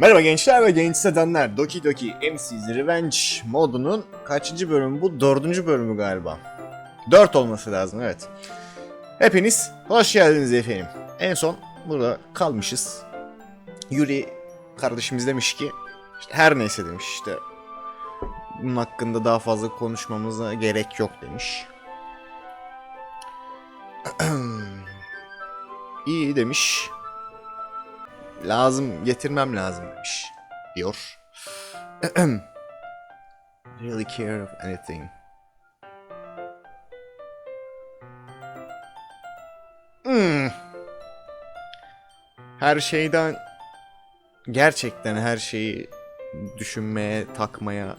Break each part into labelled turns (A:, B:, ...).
A: Merhaba gençler ve genç sedanlar. Doki Doki MC's Revenge modunun kaçıncı bölümü bu? Dördüncü bölümü galiba. Dört olması lazım evet. Hepiniz hoş geldiniz efendim. En son burada kalmışız. Yuri kardeşimiz demiş ki işte her neyse demiş işte bunun hakkında daha fazla konuşmamıza gerek yok demiş. İyi demiş. Lazım getirmem lazım demiş. Diyor. really care of anything. Hmm. Her şeyden gerçekten her şeyi düşünmeye, takmaya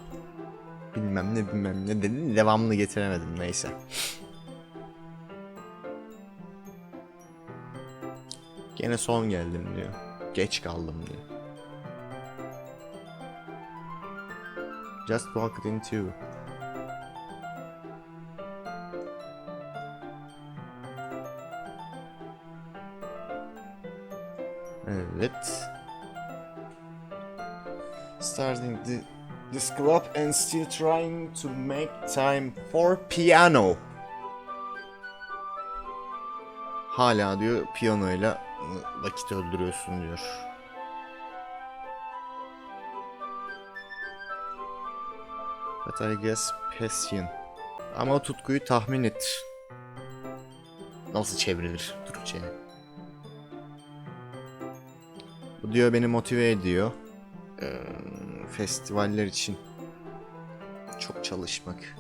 A: bilmem ne bilmem ne dedi. Devamlı getiremedim neyse. Gene son geldim diyor. Geç kaldım diyor. Just walked into. Evet. Starting the, this club and still trying to make time for piano. Hala diyor piyanoyla vakit öldürüyorsun diyor. But I guess passion. Ama tutkuyu tahmin et. Nasıl çevrilir Türkçe'ye? Bu diyor beni motive ediyor. Ee, festivaller için çok çalışmak.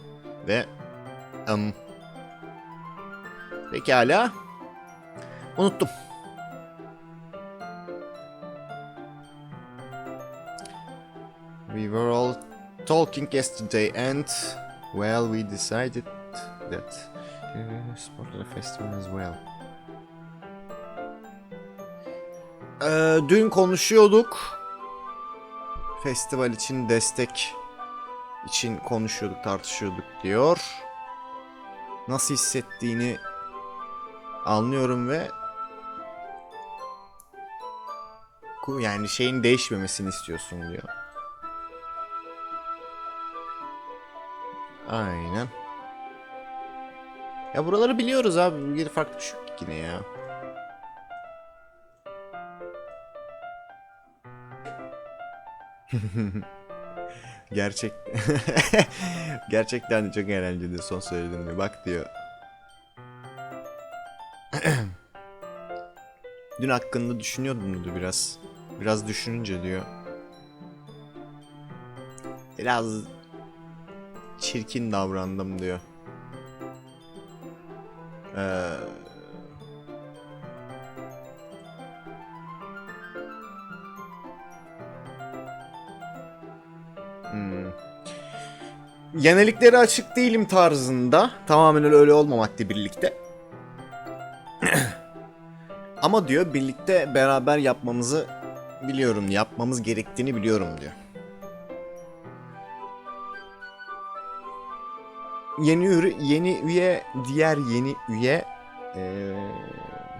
A: Ve um, pekala. Unuttum. We were all talking yesterday and well we decided that uh, support the festival as well. Ee, dün konuşuyorduk. Festival için destek için konuşuyorduk, tartışıyorduk diyor. Nasıl hissettiğini anlıyorum ve yani şeyin değişmemesini istiyorsun diyor. Aynen. Ya buraları biliyoruz abi. Bir farklı şey yok yine ya. Gerçek Gerçekten çok eğlenceli son söylediğim gibi. Bak diyor. Dün hakkında düşünüyordum diyor biraz. Biraz düşününce diyor. Biraz çirkin davrandım diyor. Ee, hmm. Yeniliklere açık değilim tarzında. Tamamen öyle olmamakla birlikte. Ama diyor birlikte beraber yapmamızı biliyorum. Yapmamız gerektiğini biliyorum diyor. Yeni üye, yeni üye diğer yeni üye eee,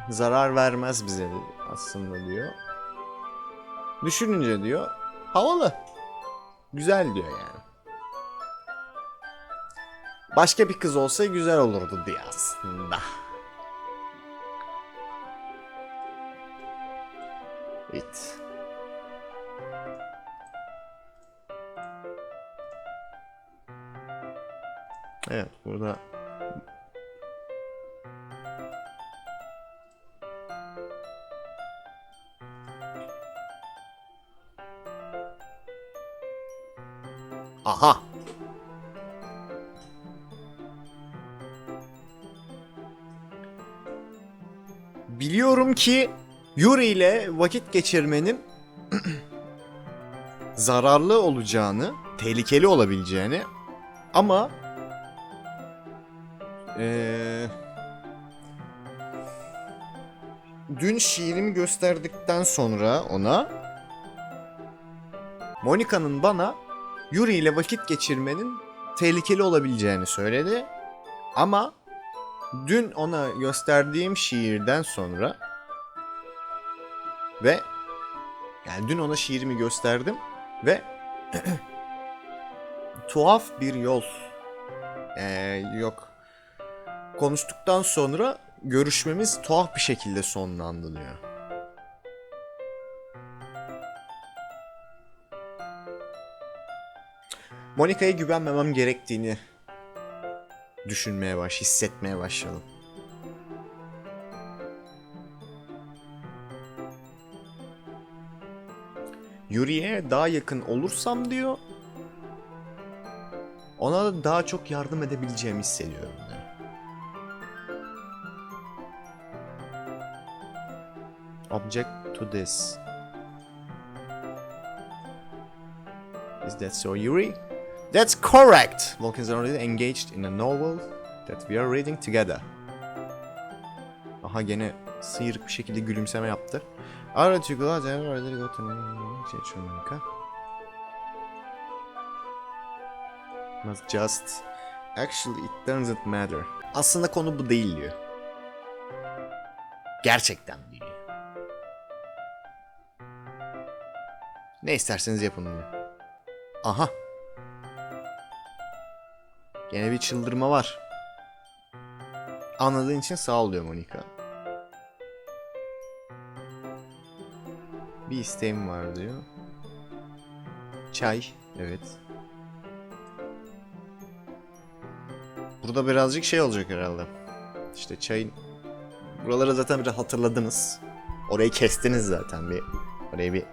A: zarar vermez bize aslında diyor. Düşününce diyor havalı. Güzel diyor yani. Başka bir kız olsa güzel olurdu diyor aslında. Evet. Evet burada Aha. Biliyorum ki Yuri ile vakit geçirmenin zararlı olacağını, tehlikeli olabileceğini ama ee, dün şiirimi gösterdikten sonra ona Monika'nın bana Yuri ile vakit geçirmenin tehlikeli olabileceğini söyledi. Ama dün ona gösterdiğim şiirden sonra ve Yani dün ona şiirimi gösterdim ve tuhaf bir yol. Ee, yok. Konuştuktan sonra görüşmemiz tuhaf bir şekilde sonlandı diyor. Monika'ya güvenmemem gerektiğini düşünmeye baş, hissetmeye başladım. Yuri'ye daha yakın olursam diyor, ona da daha çok yardım edebileceğimi hissediyorum Object to this. Is that so, Yuri? That's correct! Vulcans are already engaged in a novel that we are reading together. Aha gene sıyırık bir şekilde gülümseme yaptı. There, already got to şey. Must just... Actually it doesn't matter. Aslında konu bu değil diyor. Gerçekten Ne isterseniz yapın diyor. Aha. Gene bir çıldırma var. Anladığın için sağ ol diyor Monika. Bir isteğim var diyor. Çay. Evet. Burada birazcık şey olacak herhalde. İşte çayın... Buraları zaten biraz hatırladınız. Orayı kestiniz zaten bir. Orayı bir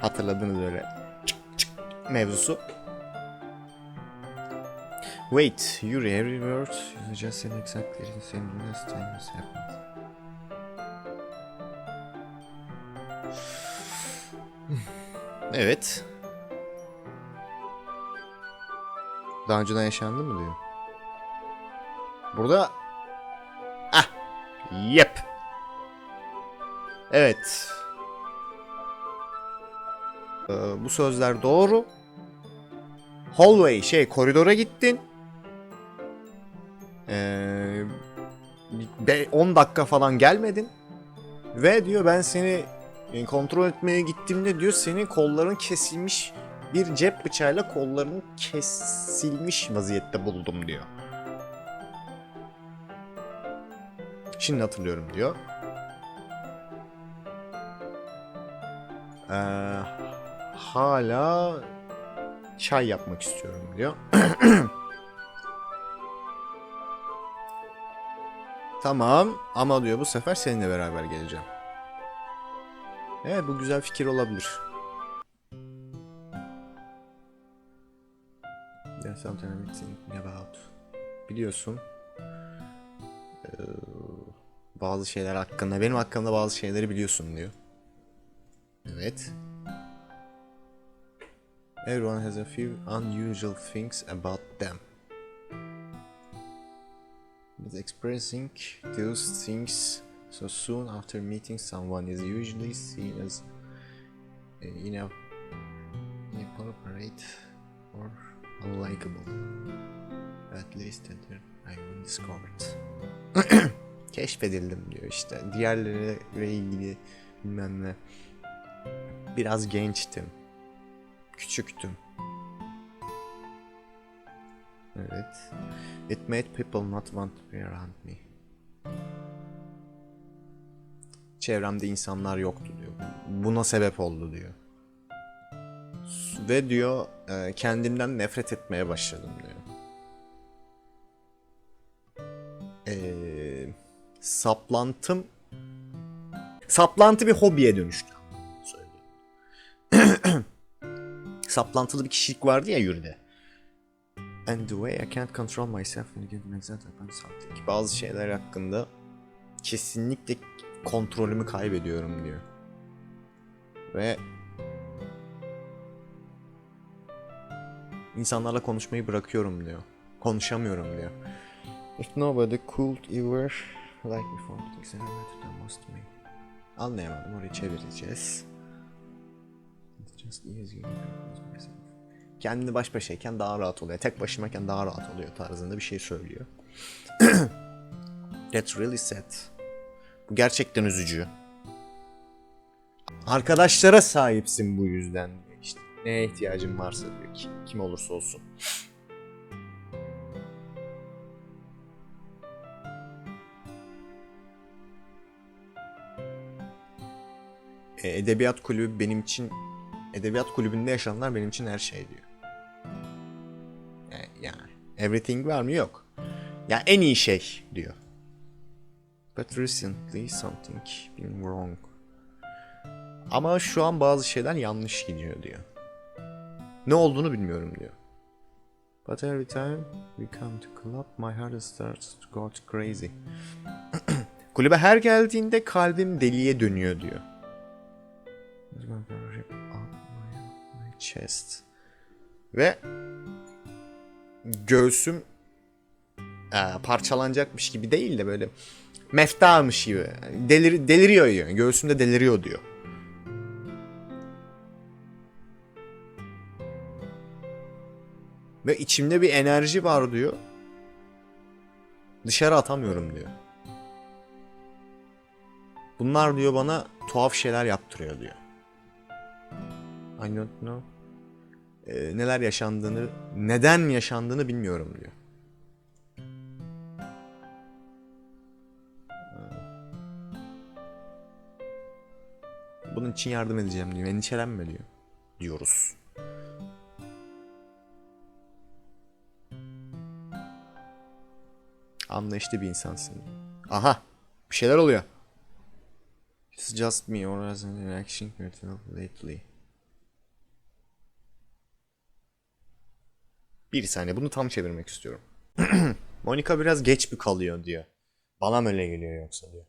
A: hatırladınız öyle. Çık çık mevzusu. Wait, Yuri, every word you just said exactly the same last time this happened. Evet. Daha önceden yaşandı mı diyor. Burada... Ah! Yep. Evet. Ee, bu sözler doğru. Hallway şey koridora gittin. Ee, be- 10 dakika falan gelmedin. Ve diyor ben seni e, kontrol etmeye gittiğimde diyor senin kolların kesilmiş bir cep bıçağıyla kolların kesilmiş vaziyette buldum diyor. Şimdi hatırlıyorum diyor. Ee, hala çay yapmak istiyorum diyor. tamam ama diyor bu sefer seninle beraber geleceğim. Evet bu güzel fikir olabilir. There's something I'm thinking about. Biliyorsun. eee, bazı şeyler hakkında, benim hakkımda bazı şeyleri biliyorsun diyor. Evet. Everyone has a few unusual things about them. But expressing those things so soon after meeting someone is usually seen as uh, ina- inappropriate or unlikable. At least that I've been discovered. Keşfedildim diyor işte. Diğerleriyle ilgili bilmem ne. Biraz gençtim. Küçüktüm. Evet. It made people not want to be around me. Çevremde insanlar yoktu diyor. Buna sebep oldu diyor. Ve diyor e, kendimden nefret etmeye başladım diyor. Eee saplantım saplantı bir hobiye dönüştü. Saplantılı bir kişilik vardı ya yürüde. And the way I can't control myself when getting excited about something. Bazı şeyler hakkında kesinlikle kontrolümü kaybediyorum diyor. Ve insanlarla konuşmayı bırakıyorum diyor. Konuşamıyorum diyor. If nobody could ever like me for the things I to most me. Anlayamadım orayı çevireceğiz. Kendini baş başayken daha rahat oluyor. Tek başımayken daha rahat oluyor tarzında bir şey söylüyor. That's really sad. Bu gerçekten üzücü. Arkadaşlara sahipsin bu yüzden işte. Neye ihtiyacın varsa diyor ki. Kim olursa olsun. E, edebiyat kulübü benim için edebiyat kulübünde yaşananlar benim için her şey diyor. E, yani everything var mı yok. Ya en iyi şey diyor. But recently something been wrong. Ama şu an bazı şeyler yanlış gidiyor diyor. Ne olduğunu bilmiyorum diyor. But every time we come to club, my heart starts to go crazy. Kulübe her geldiğinde kalbim deliye dönüyor diyor. Chest. Ve göğsüm e, parçalanacakmış gibi değil de böyle meftaymış gibi. Delir, deliriyor yani. Göğsümde deliriyor diyor. Ve içimde bir enerji var diyor. Dışarı atamıyorum diyor. Bunlar diyor bana tuhaf şeyler yaptırıyor diyor. I don't know. Ee, neler yaşandığını, neden yaşandığını bilmiyorum diyor. Bunun için yardım edeceğim diyor. Endişelenme diyor. Diyoruz. Anlayışlı bir insansın. Aha. Bir şeyler oluyor. It's just me or as an reaction lately. Bir saniye bunu tam çevirmek istiyorum. Monica biraz geç bir kalıyor diyor. Bana mı öyle geliyor yoksa diyor.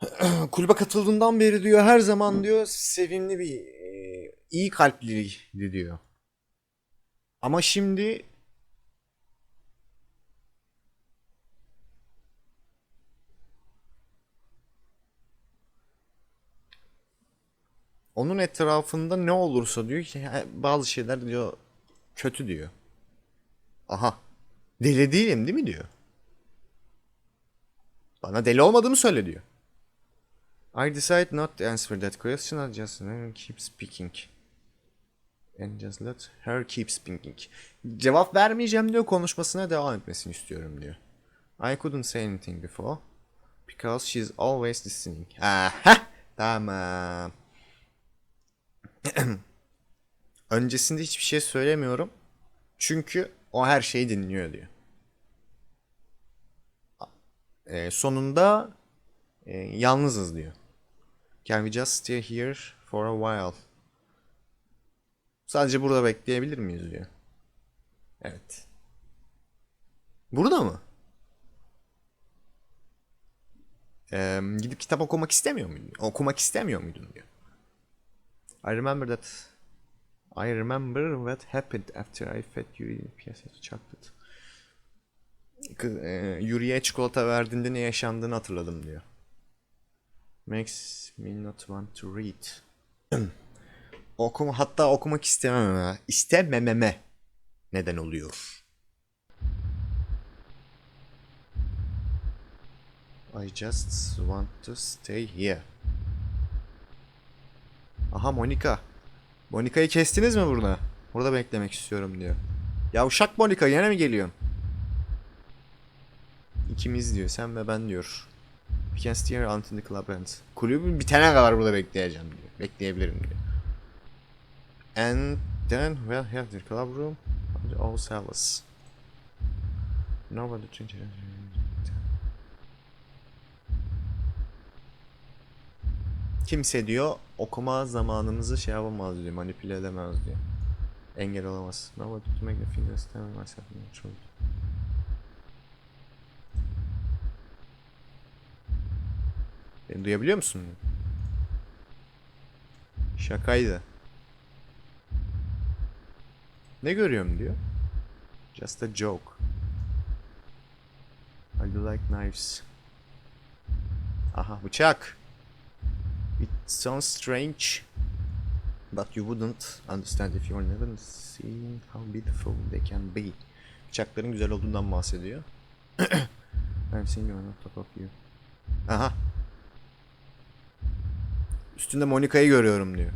A: Kulübe katıldığından beri diyor her zaman diyor sevimli bir e, iyi kalpliydi diyor. Ama şimdi onun etrafında ne olursa diyor ki "Ha, bazı şeyler diyor kötü diyor. Aha. Deli değilim değil mi diyor. Bana deli olmadığımı söyle diyor. I decide not to answer that question. I just keep speaking. And just let her keep speaking. Cevap vermeyeceğim diyor. Konuşmasına devam etmesini istiyorum diyor. I couldn't say anything before. Because she's always listening. Aha! Tamam. Öncesinde hiçbir şey söylemiyorum. Çünkü o her şeyi dinliyor diyor. Ee, sonunda e, yalnızız diyor. Can we just stay here for a while? Sadece burada bekleyebilir miyiz diyor. Evet. Burada mı? Ee, gidip kitap okumak istemiyor muydun? Okumak istemiyor muydun diyor. I remember that I remember what happened after I fed you a piece of chocolate. Kız, e, Yuri'ye çikolata verdiğinde ne yaşandığını hatırladım diyor. Makes me not want to read. Okuma, hatta okumak istemememe, istemememe neden oluyor. I just want to stay here. Aha Monika. Monika'yı kestiniz mi burada? Burada beklemek istiyorum diyor. Ya uşak Monika yine mi geliyorsun? İkimiz diyor sen ve ben diyor. We can stay here until the club ends. Kulübün bitene kadar burada bekleyeceğim diyor. Bekleyebilirim diyor. And then we'll have the club room all cells. Nobody change Kimse diyor okuma zamanımızı şey yapamaz diyor, manipüle edemez diyor. Engel olamaz. Fingers stand myself in the truth. Beni duyabiliyor musun? Şakaydı. Ne görüyorum diyor. Just a joke. I do like knives. Aha bıçak. It sounds strange. But you wouldn't understand if you've never seen how beautiful they can be. Bıçakların güzel olduğundan bahsediyor. I'm seeing you on top of you. Aha. Üstünde Monika'yı görüyorum diyor.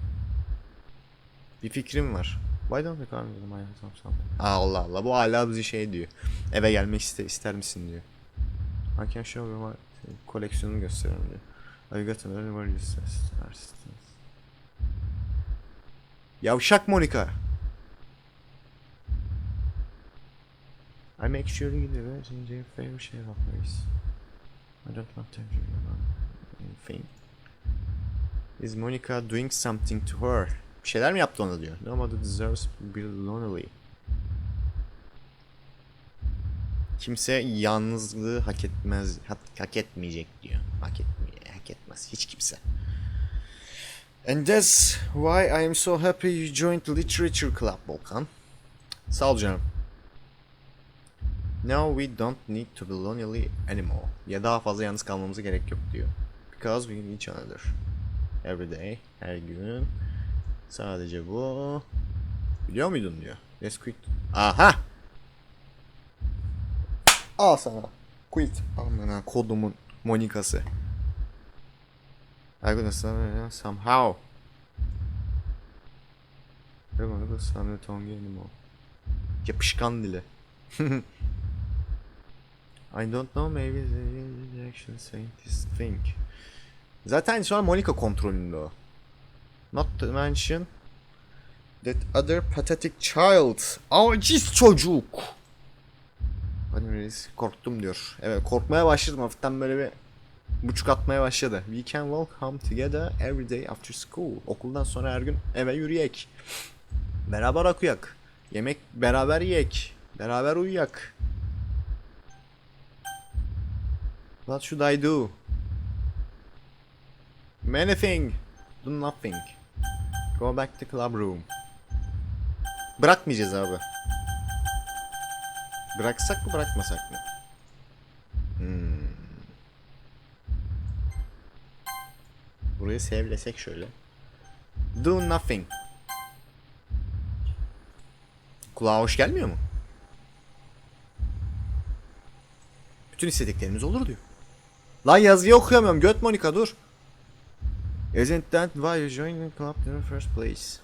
A: Bir fikrim var. Why don't you come with my house? Aa, Allah Allah bu hala bizi şey diyor. Eve gelmek iste, ister misin diyor. I can show you my koleksiyonumu gösteriyorum diyor. I got a very very assistance. Yavşak Monika. I make sure you do it in your favorite share of place. I don't want to you about anything. Is Monica doing something to her? Bir şeyler mi yaptı ona diyor. Nobody deserves to be lonely. Kimse yalnızlığı hak etmez, hak, hak etmeyecek diyor. Hak etmeye, hak etmez hiç kimse. And that's why I am so happy you joined literature club, Volkan. Sağ ol canım. Now we don't need to be lonely anymore. Ya daha fazla yalnız kalmamıza gerek yok diyor. Because we need each other. Every day, her gün. Sadece bu. Biliyor muydun diyor. Let's quit. Aha! Al sana. Quit. Amına kodumun Monikası. I gonna some- somehow. I'm gonna go some tongue anymore. Yapışkan dili. I don't know maybe the action scientists think. Zaten şu an Monica kontrolünde o. Not to mention that other pathetic child. Aciz çocuk. Anyways, korktum diyor. Evet korkmaya başladım hafiften böyle bir buçuk atmaya başladı. We can walk home together every day after school. Okuldan sonra her gün eve yürüyek. Beraber okuyak. Yemek beraber yiyek. Beraber uyuyak. What should I do? Many thing. Do nothing. Go back to club room. Bırakmayacağız abi. Bıraksak mı bırakmasak mı? Hmm. Burayı sevlesek şöyle. Do nothing. Kulağa hoş gelmiyor mu? Bütün istediklerimiz olur diyor. Lan yazıyı okuyamıyorum. Göt Monika dur. Isn't that why you joined the club in the first place?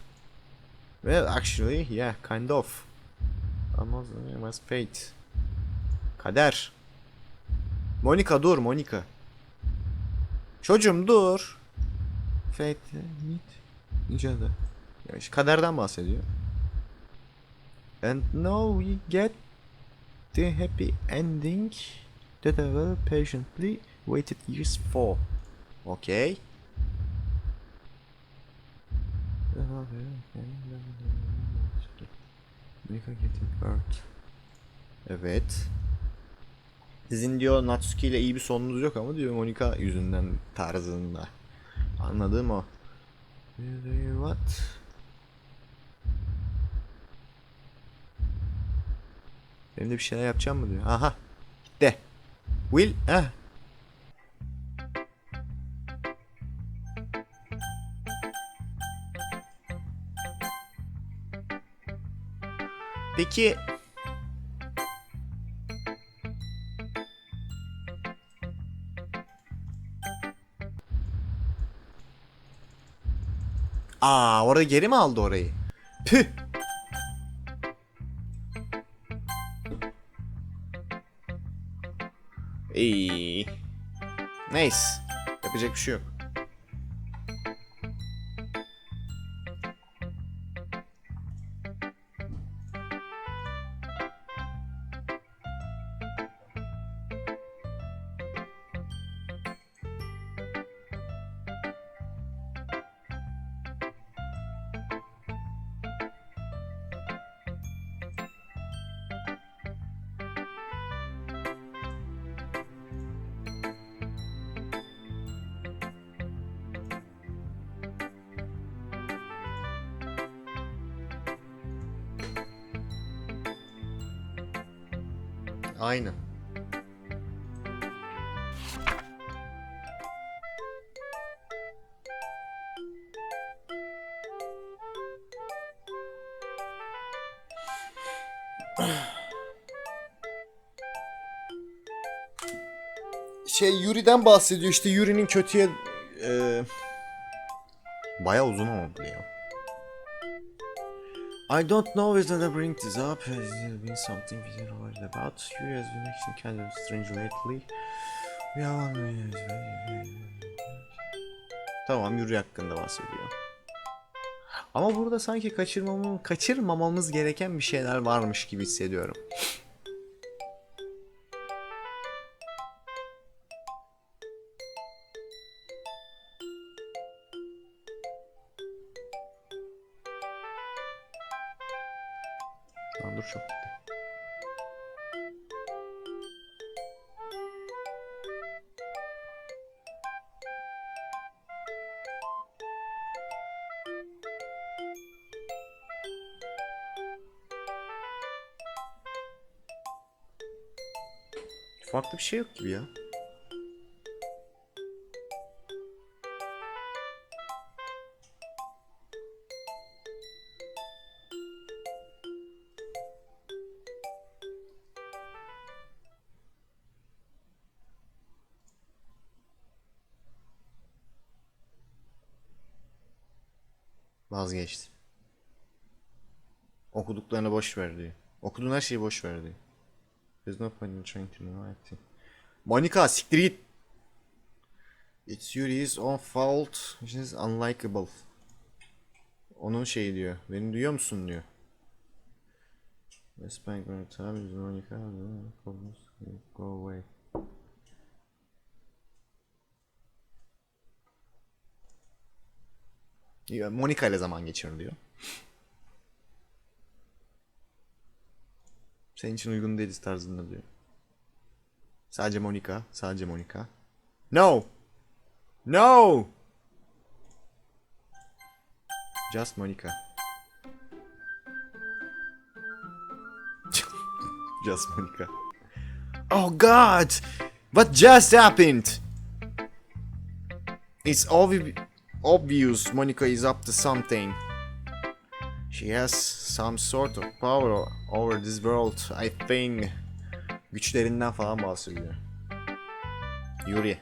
A: Well, actually, yeah, kind of. Almost it was fate. Kader. Monika dur Monika. Çocuğum dur. Fate, meet other. Ya işte kaderden bahsediyor. And now we get the happy ending that I will patiently waited years for. Okay. Monica getting hurt. Evet. Sizin diyor Natsuki ile iyi bir sonunuz yok ama diyor Monika yüzünden tarzında. Anladığım o. What? Benim de bir şeyler yapacağım mı diyor. Aha. Gitti. Will. Eh. Peki Aa, orada geri mi aldı orayı? Püh. İyi. Neyse. Yapacak bir şey yok. Aynen. şey Yuri'den bahsediyor işte Yuri'nin kötüye e, Baya uzun oldu ya. I don't know whether to bring this up. Has there been something we are worried about? Yuri has been acting kind of strange lately. We are Tamam Yuri hakkında bahsediyor. Ama burada sanki kaçırmamam, kaçırmamamız gereken bir şeyler varmış gibi hissediyorum. Farklı bir şey yok gibi ya. Vazgeçti. Okuduklarını boş ver diyor. Okuduğun her şeyi boş ver diyor. There's no point in trying to know anything. Monica siktir git. It's Yuri's own fault. She's unlikable. Onun şeyi diyor. Beni duyuyor musun diyor. West Bank gonna tell me Monica go away. Monica ile zaman geçirin diyor. Senin için uygun değiliz tarzında diyor. Sadece Monica, sadece Monica. No! No! Just Monica. just Monica. Oh god! What just happened? It's obvi obvious Monica is up to something. She has some sort of power over this world, I think. Güçlerinden falan bahsediyor. Yuri.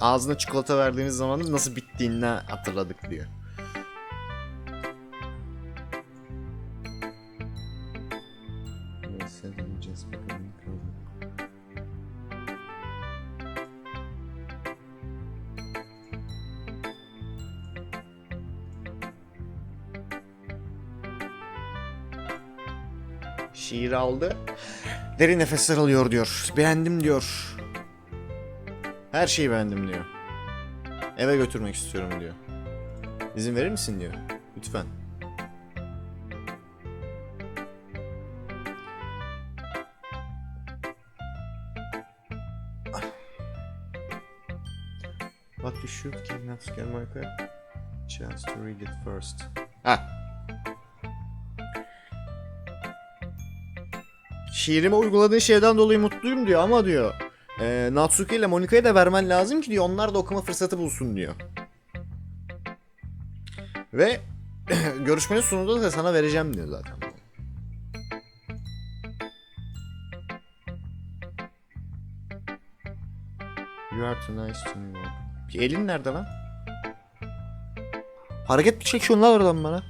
A: Ağzına çikolata verdiğiniz zaman nasıl bittiğini hatırladık diyor. Aldı. Derin nefesler alıyor diyor. Beğendim diyor. Her şeyi beğendim diyor. Eve götürmek istiyorum diyor. İzin verir misin diyor. Lütfen. What you should give not get my chance to read it first. Ha. Şiirime uyguladığın şeyden dolayı mutluyum diyor ama diyor. E, Natsuki ile Monika'ya da vermen lazım ki diyor onlar da okuma fırsatı bulsun diyor. Ve görüşmenin sonunda da sana vereceğim diyor zaten. You are too nice to me. Elin nerede lan? Hareket mi çekiyorsun lan oradan bana?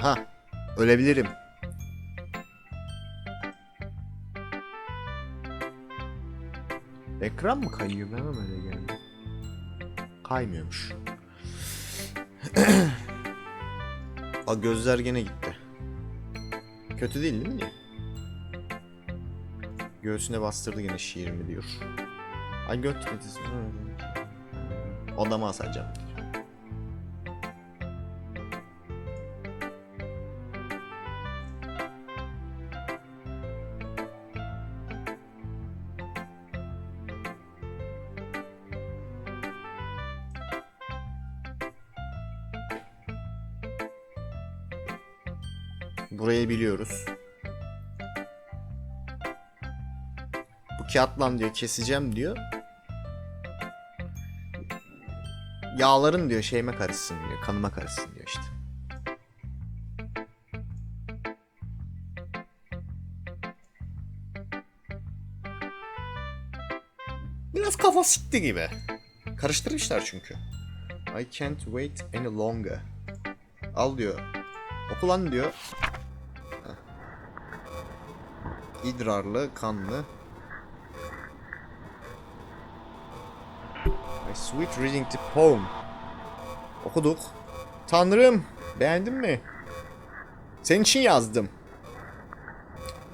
A: Aha. Ölebilirim. Ekran mı kayıyor? Mı öyle geldi? Kaymıyormuş. A gözler gene gitti. Kötü değil değil mi? Göğsüne bastırdı gene şiirimi diyor. Ay göt. Odama asacağım. Burayı biliyoruz. kağıtlan diyor keseceğim diyor. Yağların diyor şeyime karışsın diyor. Kanıma karışsın diyor işte. Biraz kafa sikti gibi. Karıştırmışlar çünkü. I can't wait any longer. Al diyor. Okulan diyor. İdrarlı, kanlı. My sweet reading the poem. Okuduk. Tanrım, beğendin mi? Senin için yazdım.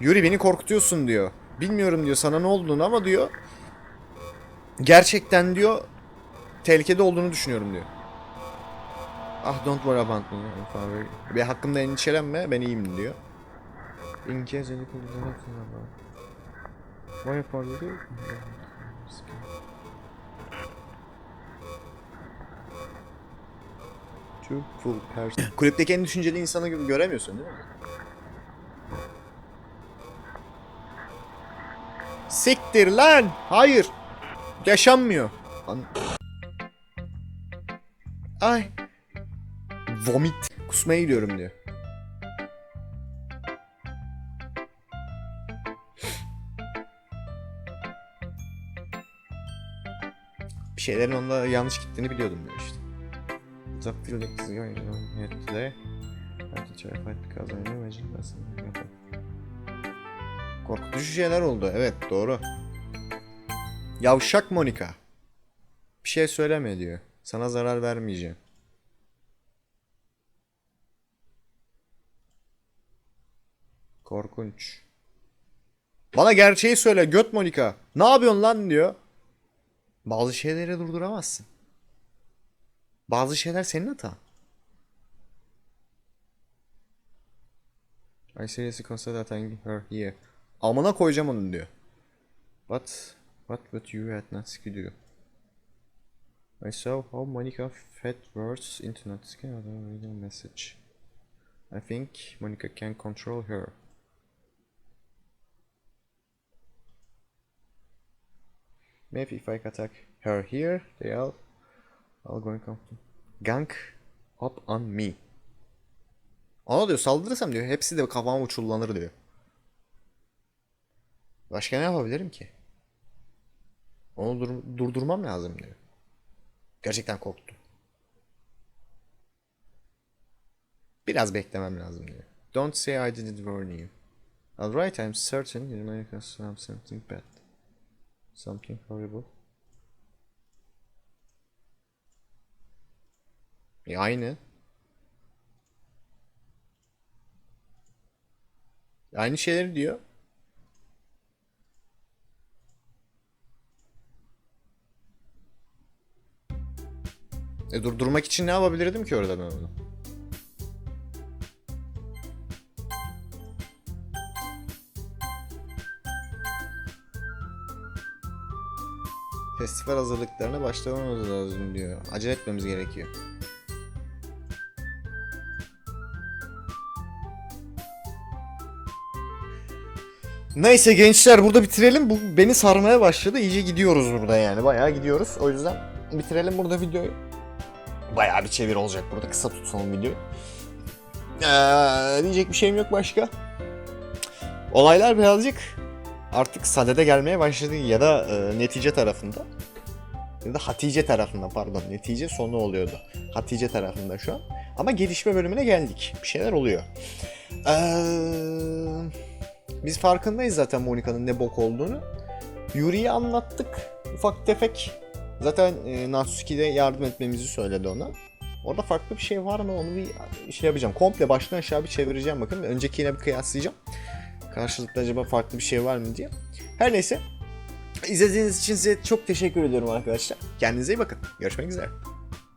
A: Yuri beni korkutuyorsun diyor. Bilmiyorum diyor sana ne olduğunu ama diyor. Gerçekten diyor tehlikede olduğunu düşünüyorum diyor. Ah don't worry about me. Ve hakkımda endişelenme ben iyiyim diyor. In case any Why upon you? Too full person. Kulüpteki en düşünceli insanı gibi göremiyorsun değil mi? Siktir lan! Hayır! Yaşanmıyor. Lan. Ay. Vomit. Kusmaya gidiyorum diyor. Şeylerin onda yanlış gittiğini biliyordum diyor işte. On here today. I'm terrified because I imagine that's something happen. Korkutucu şeyler oldu. Evet doğru. Yavşak Monika. Bir şey söyleme diyor. Sana zarar vermeyeceğim. Korkunç. Bana gerçeği söyle göt Monika. Ne yapıyorsun lan diyor. Bazı şeyleri durduramazsın. Bazı şeyler senin hatan. I seriously consider taking her here. Amına koyacağım onu diyor. But what would you at Natsuki do? I saw how Monica fed words into Natsuki without reading a message. I think Monica can control her. Maybe if I attack her here, they all all going to gang up on me. Ona diyor saldırırsam diyor hepsi de kafama uçullanır diyor. Başka ne yapabilirim ki? Onu dur- durdurmam lazım diyor. Gerçekten korktum. Biraz beklemem lazım diyor. Don't say I didn't warn you. Alright, I'm certain you may have something bad. Something horrible. E aynı. Aynı şeyleri diyor. E durdurmak için ne yapabilirdim ki orada ben onu? Festival hazırlıklarına başlamamız lazım diyor. Acele etmemiz gerekiyor. Neyse gençler burada bitirelim. Bu beni sarmaya başladı. İyice gidiyoruz burada yani. Bayağı gidiyoruz. O yüzden bitirelim burada videoyu. Bayağı bir çevir olacak burada. Kısa tutalım videoyu. Ee, diyecek bir şeyim yok başka. Olaylar birazcık artık sadede gelmeye başladı ya da e, netice tarafında. Ya da Hatice tarafında pardon. Netice sonu oluyordu. Hatice tarafında şu an. Ama gelişme bölümüne geldik. Bir şeyler oluyor. Eee... Biz farkındayız zaten Monika'nın ne bok olduğunu. Yuri'yi anlattık. Ufak tefek. Zaten e, Natsuki yardım etmemizi söyledi ona. Orada farklı bir şey var mı onu bir şey yapacağım. Komple baştan aşağı bir çevireceğim bakın. Öncekiyle bir kıyaslayacağım. Karşılıklı acaba farklı bir şey var mı diye. Her neyse. İzlediğiniz için size çok teşekkür ediyorum arkadaşlar. Kendinize iyi bakın. Görüşmek üzere.